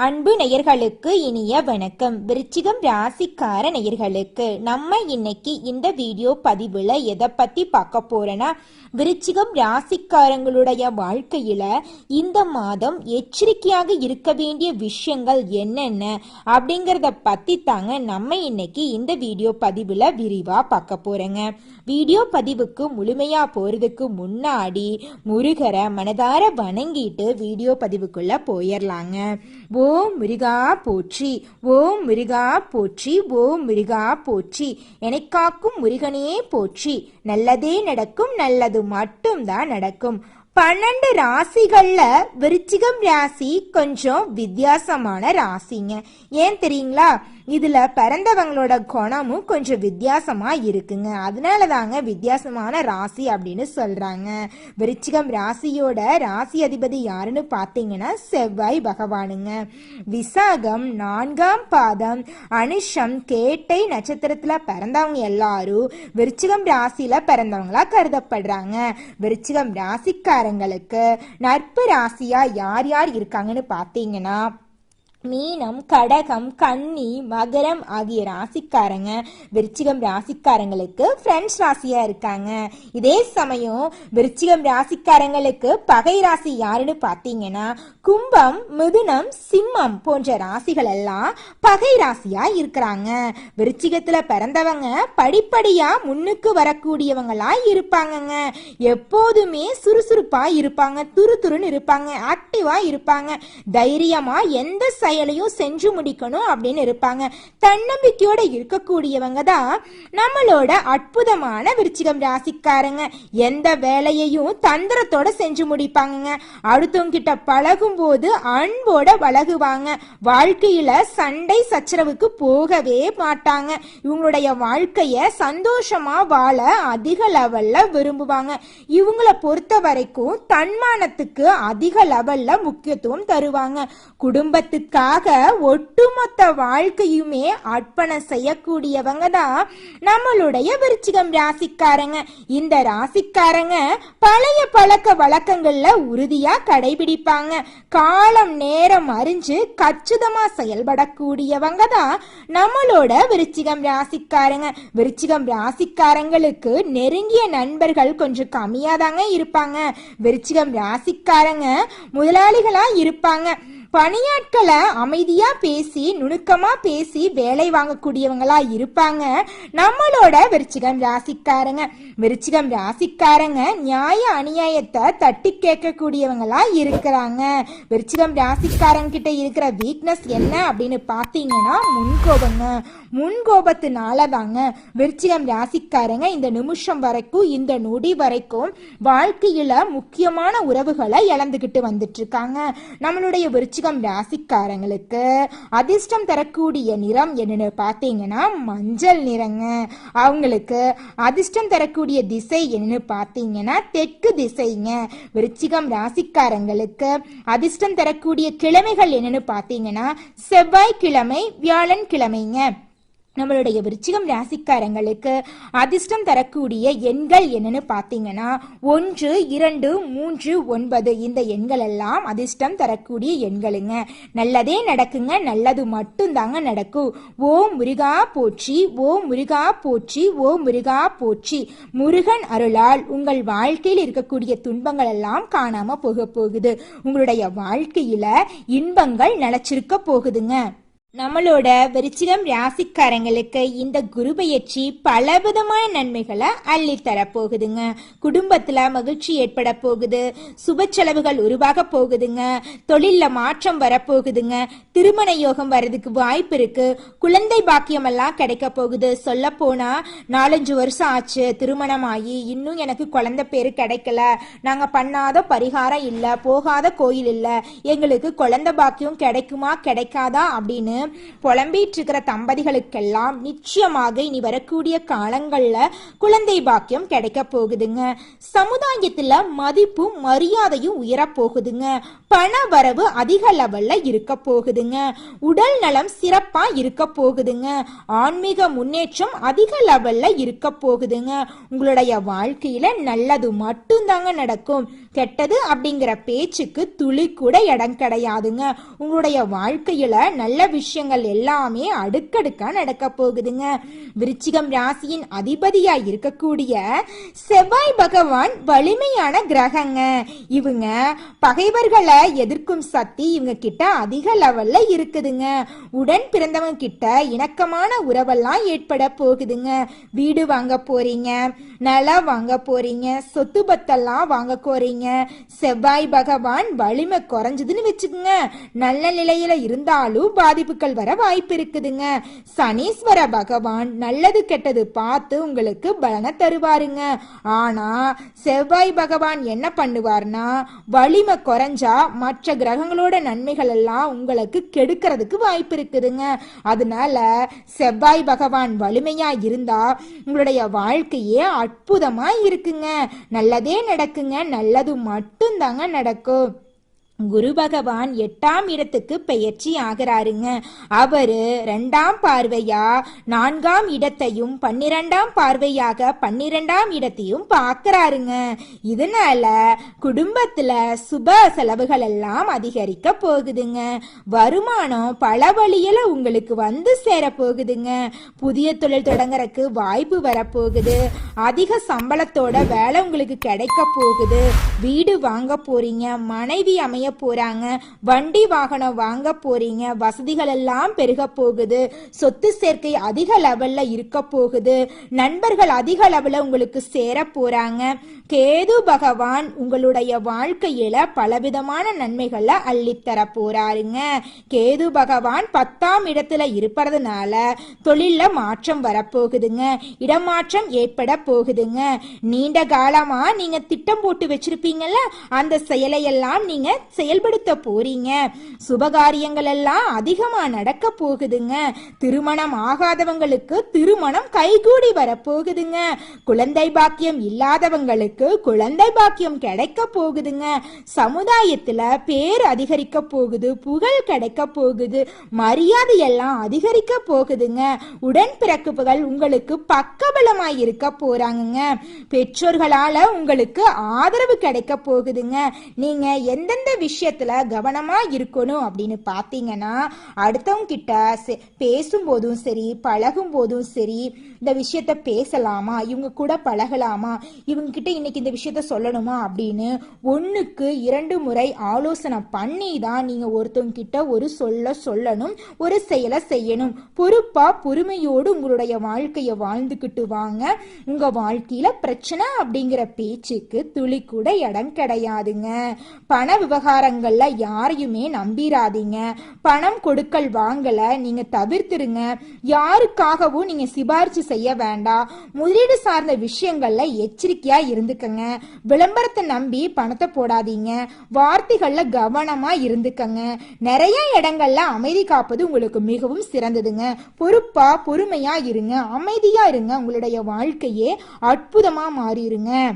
அன்பு நேயர்களுக்கு இனிய வணக்கம். விருச்சிகம் ராசிக்கார நேயர்களுக்கு நம்ம இன்னைக்கு இந்த வீடியோ பதிவுல எதை பத்தி பார்க்க போறோன்னா விருச்சிகம் ராசிக்காரங்களுடைய வாழ்க்கையில இந்த மாதம் எச்சரிக்கையாக இருக்க வேண்டிய விஷயங்கள் என்னென்ன அப்படிங்கறத பத்தி தாங்க நம்ம இன்னைக்கு இந்த வீடியோ பதிவுல விரிவா பார்க்க போகிறேங்க வீடியோ பதிவுக்கு முழுமையா போறதுக்கு முன்னாடி முருகரை மனதார வணங்கிட்டு வீடியோ பதிவுக்குள்ள போயிடலாங்க ஓம் முருகா போற்றி ஓம் முருகா போற்றி ஓம் முருகா போற்றி எனக்காக்கும் முருகனே போற்றி நல்லதே நடக்கும் நல்லது மட்டும்தான் நடக்கும். பன்னெண்டு ராசிகள்ல விருச்சிகம் ராசி கொஞ்சம் வித்தியாசமான ராசிங்க. ஏன் தெரியுங்களா? இதுல பிறந்தவங்களோட குணமும் கொஞ்சம் வித்தியாசமா இருக்குங்க. அதனால தாங்க வித்தியாசமான ராசி அப்படின்னு சொல்றாங்க. விருச்சிகம் ராசியோட ராசி அதிபதி யாருன்னு பார்த்தீங்கன்னா செவ்வாய் பகவானுங்க. விசாகம் நான்காம் பாதம் அனுஷம் கேட்டை நட்சத்திரத்துல பிறந்தவங்க எல்லாரும் விருச்சிகம் ராசியில பிறந்தவங்களா கருதப்படுறாங்க. விருச்சிகம் ராசிக்காரங்களுக்கு நட்பு ராசியா யார் யார் இருக்காங்கன்னு பார்த்தீங்கன்னா மீனம் கடகம் கன்னி மகரம் ஆகிய ராசிக்காரங்க விருச்சிகம் ராசிக்காரங்களுக்கு ஃப்ரெண்ட்ஸ் ராசியா இருக்காங்க. இதே சமயம் விருச்சிகம் ராசிக்காரங்களுக்கு பகை ராசி யாருன்னு பார்த்தீங்கன்னா கும்பம் மிதுனம் சிம்மம் போன்ற ராசிகள் எல்லாம் பகை ராசியா இருக்கிறாங்க. விருச்சிகத்துல பிறந்தவங்க படிப்படியா முன்னுக்கு வரக்கூடியவங்களா இருப்பாங்கங்க. எப்போதுமே சுறுசுறுப்பா இருப்பாங்க துரு துருன்னு இருப்பாங்க ஆக்டிவா இருப்பாங்க. தைரியமா எந்த செயலையும் செஞ்சு முடிக்கணும் அப்படின்னு இருப்பாங்க. தன்னம்பிக்கையோட இருக்கக்கூடியவங்க தான் நம்மளோட அற்புதமான விருச்சிகம் ராசிக்காரங்க. எந்த வேலையையும் தந்திரத்தோட செஞ்சு முடிப்பாங்க அடுத்தவங்க கிட்ட பழகும் போது அன்போட பழகுவாங்க வாழ்க்கையில சண்டை சச்சரவுக்கு போகவே மாட்டாங்க. இவங்களுடைய வாழ்க்கைய சந்தோஷமா வாழ அதிக லெவல்ல விரும்புவாங்க. இவங்களை பொறுத்த வரைக்கும் தன்மானத்துக்கு அதிக லெவல்ல முக்கியத்துவம் தருவாங்க. நமக்காக ஒட்டுமொத்த வாழ்க்கையுமே அர்ப்பணம் செய்யக்கூடியவங்க தான் நம்மளுடைய விருச்சிகம் ராசிக்காரங்க. இந்த ராசிக்காரங்க பழைய பழக்க வழக்கங்கள்ல உறுதியா கடைபிடிப்பாங்க. காலம் நேரம் அறிஞ்சு கச்சிதமா செயல்படக்கூடியவங்க தான் நம்மளோட விருச்சிகம் ராசிக்காரங்க. விருச்சிகம் ராசிக்காரங்களுக்கு நெருங்கிய நண்பர்கள் கொஞ்சம் கம்மியா தாங்க இருப்பாங்க. விருச்சிகம் ராசிக்காரங்க முதலாளிகளா இருப்பாங்க. பணியாட்களை அமைதியா பேசி நுணுக்கமா பேசி வேலை வாங்கக்கூடியவங்களா இருப்பாங்க. நம்மளோட விருச்சிகம் ராசிக்காரங்க. விருச்சிகம் ராசிக்காரங்க நியாய அநியாயத்தை தட்டி கேட்கக்கூடியவங்களா இருக்கிறாங்க. விருச்சிகம் ராசிக்காரங்க கிட்ட இருக்கிற வீக்னஸ் என்ன அப்படின்னு பார்த்தீங்கன்னா முன்கோபங்க. முன்கோபத்தினால தாங்க விருச்சிகம் ராசிக்காரங்க இந்த நிமிஷம் வரைக்கும் இந்த நொடி வரைக்கும் வாழ்க்கையில முக்கியமான உறவுகளை இழந்துகிட்டு வந்துட்டு இருக்காங்க. நம்மளுடைய விருச்சிகம் ராசிக்காரங்களுக்கு அதிர்ஷ்டம் தரக்கூடிய நிறம் என்னன்னு பார்த்தீங்கன்னா மஞ்சள் நிறங்க. அவங்களுக்கு அதிர்ஷ்டம் தரக்கூடிய திசை என்னன்னு பார்த்தீங்கன்னா தெற்கு திசைங்க. விருச்சிகம் ராசிக்காரங்களுக்கு அதிர்ஷ்டம் தரக்கூடிய கிழமைகள் என்னன்னு பார்த்தீங்கன்னா செவ்வாய்க்கிழமை வியாழன் கிழமைங்க நம்மளுடைய விருச்சிகம் ராசிக்காரங்களுக்கு அதிர்ஷ்டம் தரக்கூடிய எண்கள் என்னன்னு பார்த்தீங்கன்னா ஒன்று இரண்டு மூன்று ஒன்பது. இந்த எண்கள் எல்லாம் அதிர்ஷ்டம் தரக்கூடிய எண்களுங்க. நல்லதே நடக்குங்க நல்லது மட்டும்தாங்க நடக்கும். ஓ முருகா போற்றி ஓ முருகா போற்றி ஓ முருகா போற்றி. முருகன் அருளால் உங்கள் வாழ்க்கையில் இருக்கக்கூடிய துன்பங்கள் எல்லாம் காணாம போக போகுது. உங்களுடைய வாழ்க்கையில இன்பங்கள் நிலச்சிருக்க போகுதுங்க. நம்மளோட விருச்சிகம் ராசிக்காரங்களுக்கு இந்த குரு பயிற்சி பல விதமான நன்மைகளை அள்ளி தரப்போகுதுங்க. குடும்பத்துல மகிழ்ச்சி ஏற்பட போகுது. சுப செலவுகள் உருவாக போகுதுங்க. தொழில்ல மாற்றம் வரப்போகுதுங்க திருமண யோகம் வர்றதுக்கு வாய்ப்பு இருக்கு. குழந்தை பாக்கியம் எல்லாம் கிடைக்க போகுது. சொல்ல போனா நாலஞ்சு வருஷம் ஆச்சு. திருமணம் ஆகி இன்னும் எனக்கு குழந்தை பேரு கிடைக்கல. நாங்க பண்ணாத பரிகாரம் இல்ல. போகாத கோயில் இல்ல. எங்களுக்கு குழந்தை பாக்கியம் கிடைக்குமா கிடைக்காதா அப்படின்னு புலம்பிட்டு இருக்கிற தம்பதிகளுக்கெல்லாம் நிச்சயமாக இனி வரக்கூடிய காலங்கள்ல குழந்தை பாக்கியம் கிடைக்க போகுதுங்க. சமுதாயத்துல மதிப்பும் மரியாதையும் உயரப் போகுதுங்க. பண வரவு அதிக லெவல்ல இருக்க போகுதுங்க. உடல் நலம் சிறப்பா இருக்க போகுதுங்க. ஆன்மீக முன்னேற்றம் அதிக லெவல்ல இருக்க போகுதுங்க. உங்களுடைய வாழ்க்கையில நல்லது மட்டும்தாங்க நடக்கும். கெட்டது அப்படிங்கிற பேச்சுக்கு துளி கூட இடம் கிடையாதுங்க. உங்களுடைய வாழ்க்கையில நல்ல விஷயம் விஷயங்கள் எல்லாமே அடுக்கடுக்கா நடக்க போகுதுங்க. விருச்சிகம் ராசியின் அதிபதியா இருக்கக்கூடிய செவ்வாய் பகவான் வலிமையான கிரகங்க. இவங்க பகைவர்களை எதிர்க்கும் சக்தி இவங்க கிட்ட அதிக லெவல்ல இருக்குதுங்க. உடன் பிறந்தவங்க கிட்ட இணக்கமான உறவெல்லாம் ஏற்பட போகுதுங்க. வீடு வாங்க போறீங்க நிலம் வாங்க போறீங்க சொத்து பத்தெல்லாம் வாங்க போறீங்க. செவ்வாய் பகவான் வலிமை குறைஞ்சதுன்னு வச்சுக்கோங்க. நல்ல நிலையில இருந்தாலும் பாதிப்பு நாட்கள் வர வாய்ப்பு இருக்குதுங்க சனீஸ்வர பகவான் நல்லது கெட்டது பார்த்து உங்களுக்கு பலனை தருவாருங்க. ஆனா செவ்வாய் பகவான் என்ன பண்ணுவார்னா வலிமை குறைஞ்சா மற்ற கிரகங்களோட நன்மைகள் எல்லாம் உங்களுக்கு கெடுக்கிறதுக்கு வாய்ப்பு இருக்குதுங்க அதனால செவ்வாய் பகவான் வலிமையா இருந்தா உங்களுடைய வாழ்க்கையே அற்புதமா இருக்குங்க நல்லதே நடக்குங்க. நல்லது மட்டும்தாங்க நடக்கும். குரு பகவான் எட்டாம் இடத்துக்கு பெயர்ச்சி ஆகிறாருங்க. அவரு ரெண்டாம் பார்வையா நான்காம் இடத்தையும் பன்னிரெண்டாம் பார்வையாக பன்னிரெண்டாம் இடத்தையும் பார்க்கறாருங்க. இதனால குடும்பத்துல சுப செலவுகள் எல்லாம் அதிகரிக்க போகுதுங்க. வருமானம் பல வழியில உங்களுக்கு வந்து சேர போகுதுங்க. புதிய தொழில் தொடங்குறதுக்கு வாய்ப்பு வரப்போகுது. அதிக சம்பளத்தோட வேலை உங்களுக்கு கிடைக்க போகுது. வீடு வாங்க போறீங்க மனைவி அமைய போறாங்க. வண்டி வாகனம் வாங்க போறீங்க. வசதிகள் எல்லாம் பெருக போகுது. சொத்து சேர்க்கை அதிக லெவல்ல இருக்க போகுது. நண்பர்கள் அதிக லெவல்ல உங்களுக்கு சேர போறாங்க. கேது பகவான் உங்களுடைய வாழ்க்கையில பலவிதமான நன்மைகளை அள்ளித்தர போறாருங்க கேது பகவான் பத்தாம் இடத்துல இருப்பதுனால தொழில்ல மாற்றம் வரப்போகுதுங்க. இடமாற்றம் ஏற்பட போகுதுங்க. நீண்ட காலமா நீங்க திட்டம் போட்டு வச்சிருப்பீங்கல்ல அந்த செயலையெல்லாம் நீங்க செயல்படுத்த போறீங்க. சுபகாரியங்கள் எல்லாம் அதிகமா நடக்க போகுதுங்க. திருமணம் ஆகாதவங்களுக்கு திருமணம் கைகூடி வரப்போகுதுங்க. குழந்தை பாக்கியம் இல்லாதவங்களுக்கு குழந்தை பாக்கியம் கிடைக்க போகுதுங்க. சமுதாயத்துல பேர் அதிகரிக்க போகுது புகழ் கிடைக்க போகுது மரியாதை எல்லாம் அதிகரிக்க போகுதுங்க. உடன் பிறக்குப்புகள் உங்களுக்கு பக்கபலமாய் இருக்க போறாங்கங்க. பெற்றோர்களால உங்களுக்கு ஆதரவு கிடைக்க போகுதுங்க. நீங்க எந்தெந்த விஷயத்துல கவனமா இருக்கணும் அப்படின்னு பாத்தீங்கன்னா அடுத்தவங்க கிட்ட பேசும்போதும் சரி பழகும் போதும் சரி இந்த விஷயத்த பேசலாமா? இவங்க கூட பழகலாமா? இவங்க கிட்ட இன்னைக்கு இந்த விஷயத்த சொல்லணுமா அப்படின்னு ஒன்றுக்கு இரண்டு முறை ஆலோசனை பண்ணி தான் நீங்கள் ஒருத்தவங்க கிட்ட ஒரு சொல்ல சொல்லணும் ஒரு செயலை செய்யணும். பொறுப்பாக பொறுமையோடு உங்களுடைய வாழ்க்கையை வாழ்ந்துக்கிட்டு வாங்க. உங்கள் வாழ்க்கையில் பிரச்சனை அப்படிங்கிற பேச்சுக்கு துளி கூட இடம் கிடையாதுங்க. பண விவகாரங்களில் யாரையுமே நம்பிராதீங்க. பணம் கொடுக்கல் வாங்கலை நீங்கள் தவிர்த்துருங்க. யாருக்காகவும் நீங்கள் சிபாரிசு செய்ய வேண்டாம். முதலீடு சார்ந்த விஷயங்களில் எச்சரிக்கையாக இருந்து இருந்துக்கங்க. விளம்பரத்தை நம்பி பணத்தை போடாதீங்க. வார்த்தைகளில் கவனமா இருந்துக்கங்க. நிறைய இடங்கள்ல அமைதி காப்பது உங்களுக்கு மிகவும் சிறந்ததுங்க. பொறுப்பாக பொறுமையா இருங்க. அமைதியா இருங்க. உங்களுடைய வாழ்க்கையே அற்புதமா மாறிடுங்க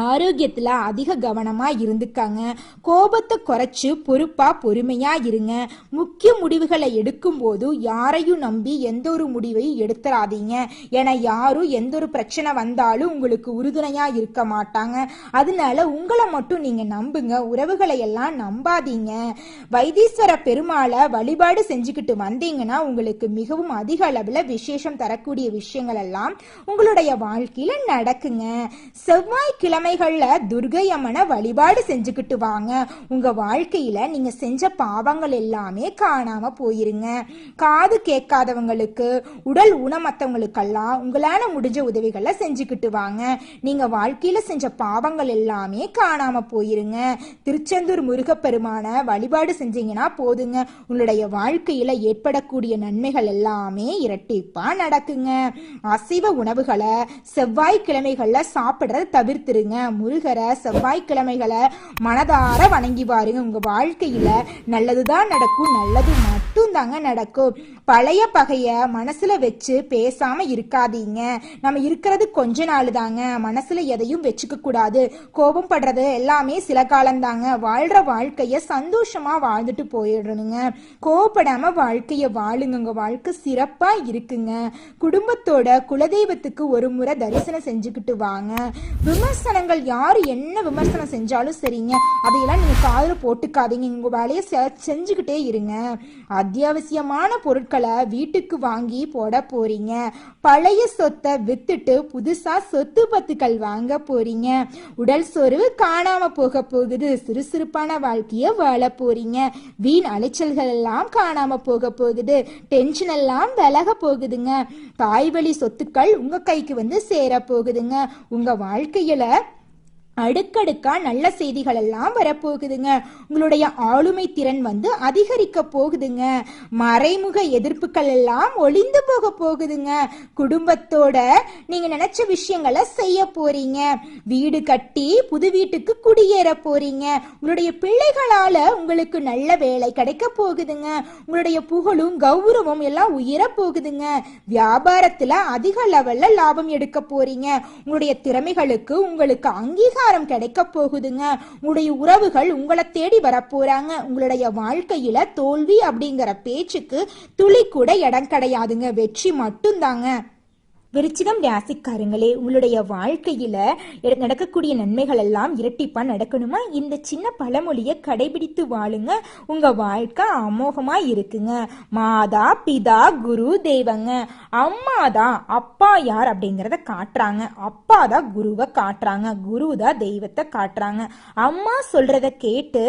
ஆரோக்கியத்தில் அதிக கவனமாக இருந்துக்காங்க. கோபத்தை குறைச்சி பொறுப்பாக பொறுமையாக இருங்க. முக்கிய முடிவுகளை எடுக்கும்போது யாரையும் நம்பி எந்த ஒரு முடிவையும் எடுத்துறாதீங்க. ஏன்னா யாரும் எந்த ஒரு பிரச்சனை வந்தாலும் உங்களுக்கு உறுதுணையாக இருக்க மாட்டாங்க. அதனால உங்களை மட்டும் நீங்கள் நம்புங்க. உறவுகளை எல்லாம் நம்பாதீங்க. வைத்தீஸ்வர பெருமாளை வழிபாடு செஞ்சுக்கிட்டு வந்தீங்கன்னா உங்களுக்கு மிகவும் அதிக அளவில் விசேஷம் தரக்கூடிய விஷயங்கள் எல்லாம் உங்களுடைய வாழ்க்கையில் நடக்குங்க. செவ்வாய்க்கிழமை கிழமைகள்ல துர்கை அம்மனை வழிபாடு செஞ்சுக்கிட்டு வாங்க. உங்க வாழ்க்கையில நீங்க செஞ்ச பாவங்கள் எல்லாமே காணாம போயிருங்க. காது கேட்காதவங்களுக்கு உடல் ஊனமத்தவங்களுக்கெல்லாம் உங்களால முடிஞ்ச உதவிகளை செஞ்சுக்கிட்டு வாங்க. நீங்க வாழ்க்கையில செஞ்ச பாவங்கள் எல்லாமே காணாம போயிருங்க. திருச்செந்தூர் முருகப்பெருமான வழிபாடு செஞ்சீங்கன்னா போதுங்க. உங்களுடைய வாழ்க்கையில ஏற்படக்கூடிய நன்மைகள் எல்லாமே இரட்டிப்பா நடக்குங்க. அசைவ உணவுகளை செவ்வாய்க்கிழமைகள்ல சாப்பிடுறத தவிர்த்துருங்க. முருகரை செவ்வாய்க்கிழமைகளை மனதார வணங்கி பாருங்க. உங்க வாழ்க்கையில நல்லதுதான் நடக்கும் நல்லது மட்டும்தாங்க நடக்கும். பழைய பகைய மனசுல வச்சு பேசாம இருக்காதீங்க. நம்ம இருக்கிறது கொஞ்ச நாள் தாங்க மனசுல எதையும் வச்சுக்க கூடாது. கோபம் படுறது எல்லாமே சில காலம்தாங்க. வாழ்ற வாழ்க்கைய சந்தோஷமா வாழ்ந்துட்டு போயிடணுங்க. கோபப்படாம வாழ்க்கைய வாழுங்க உங்க வாழ்க்கை சிறப்பா இருக்குங்க. குடும்பத்தோட குலதெய்வத்துக்கு ஒரு முறை தரிசனம் செஞ்சுக்கிட்டு வாங்க. விமர்சனங்கள் யாரு என்ன விமர்சனம் செஞ்சாலும் சரிங்க. அதையெல்லாம் நீங்க காதல போட்டுக்காதீங்க. உங்க வேலையை செஞ்சுக்கிட்டே இருங்க. அது அத்தியாவசியமான பொருட்களை வீட்டுக்கு வாங்கி போட போறீங்க. பழைய சொத்தை வித்துட்டு புதுசா சொத்து பத்துக்கள் வாங்க போறீங்க. உடல் சோர்வு காணாம போக போகுது. சுறுசுறுப்பான வாழ்க்கைய வாழ போறீங்க. வீண் அலைச்சல்கள் எல்லாம் காணாம போக போகுது. டென்ஷன் எல்லாம் விலக போகுதுங்க. தாய்வழி சொத்துக்கள் உங்க கைக்கு வந்து சேர போகுதுங்க. உங்க வாழ்க்கையில அடுக்கடுக்கா நல்ல செய்திகள் எல்லாம் வரப்போகுதுங்க. உங்களுடைய ஆளுமை திறன் வந்து அதிகரிக்க போகுதுங்க. மறைமுக எதிர்ப்புகள் எல்லாம் ஒளிந்து போக போகுதுங்க. குடும்பத்தோட நீங்க நினைச்ச விஷயங்களை செய்ய போறீங்க. வீடு கட்டி புது வீட்டுக்கு குடியேற போறீங்க. உங்களுடைய பிள்ளைகளால உங்களுக்கு நல்ல வேலை கிடைக்க போகுதுங்க. உங்களுடைய புகழும் கௌரவம் எல்லாம் உயர போகுதுங்க. வியாபாரத்துல அதிக லெவல்ல லாபம் எடுக்க போறீங்க. உங்களுடைய திறமைகளுக்கு உங்களுக்கு அங்கீகாரம் கிடைக்க போகுதுங்க. உங்களுடைய உறவுகள் உங்களை தேடி வரப்போறாங்க. உங்களுடைய வாழ்க்கையில தோல்வி அப்படிங்கிற பேச்சுக்கு துளி கூட இடம் கிடையாதுங்க. வெற்றி மட்டும்தாங்க. விருச்சிகம் ராசிக்காரங்களே உங்களுடைய வாழ்க்கையில நடக்கக்கூடிய நன்மைகள் எல்லாம் இரட்டிப்பா நடக்கணுமா? இந்த சின்ன பழமொழியை கடைபிடித்து வாழுங்க. உங்க வாழ்க்கை அமோகமா இருக்குங்க. மாதா பிதா குரு தெய்வங்க. அம்மா தான் அப்பா யார் அப்படிங்கிறத காட்டுறாங்க. அப்பா தான் குருவை காட்டுறாங்க. குரு தான் தெய்வத்தை காட்டுறாங்க. அம்மா சொல்றத கேட்டு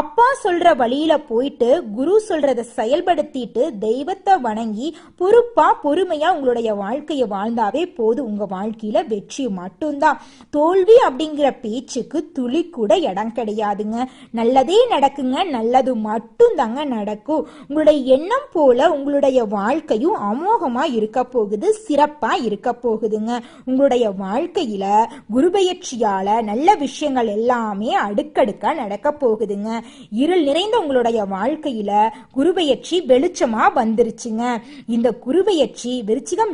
அப்பா சொல்ற வழியில போயிட்டு குரு சொல்றத செயல்படுத்திட்டு தெய்வத்தை வணங்கி பொறுப்பா பொறுமையா உங்களுடைய வாழ்க்கையை வாழ்ந்தாவே போதும் உங்க வாழ்க்கையில வெற்றி மட்டும்தான். தோல்வி அப்படிங்கிற பேச்சுக்கு துளி கூட இடம் கிடையாதுங்க. நல்லதே நடக்குங்க நல்லது மட்டும் தாங்க நடக்கும். உங்களுடைய எண்ணம் போல உங்களுடைய வாழ்க்கையும் அமோகமா இருக்க போகுது சிறப்பா இருக்க போகுதுங்க. உங்களுடைய வாழ்க்கையில குருபெயர்ச்சியால நல்ல விஷயங்கள் எல்லாமே அடுக்கடுக்காக நடக்க போகுதுங்க. இருள் நிறைந்த உங்களுடைய வாழ்க்கையில குருபெயர்ச்சி வெளிச்சமா வந்துருச்சுங்க. இந்த குருபெயர்ச்சி விருச்சிகம்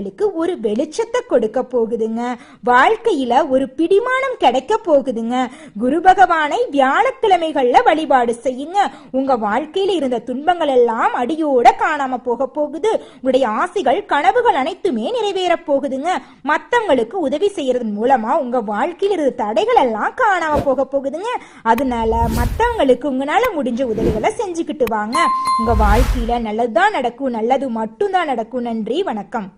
ராசிக்காரங்களுக்கு ஒரு வெளிச்சத்தை கொடுக்க போகுதுங்க. வாழ்க்கையில ஒரு பிடிமானம் கிடைக்க போகுதுங்க. குரு பகவானை வியாழக்கிழமைகள்ல வழிபாடு செய்யுங்க. உங்க வாழ்க்கையில இருந்த துன்பங்கள் எல்லாம் அடியோட காணாம போக போகுது. உங்களுடைய ஆசைகள் கனவுகள் அனைத்துமே நிறைவேற போகுதுங்க. மத்தவங்களுக்கு உதவி செய்யறதன் மூலமா உங்க வாழ்க்கையில் இருந்த தடைகள் எல்லாம் காணாம போக போகுதுங்க. அதனால மத்தவங்களுக்கு உங்களால முடிஞ்ச உதவிகளை செஞ்சுக்கிட்டு வாங்க. உங்க வாழ்க்கையில நல்லதுதான் நடக்கும் நல்லது மட்டும்தான் நடக்கும். நன்றி வணக்கம்.